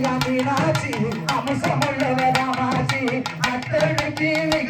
மீனாட்சி அம்சமுள்ளவ காமாட்சி அத்தனைக்கு மிக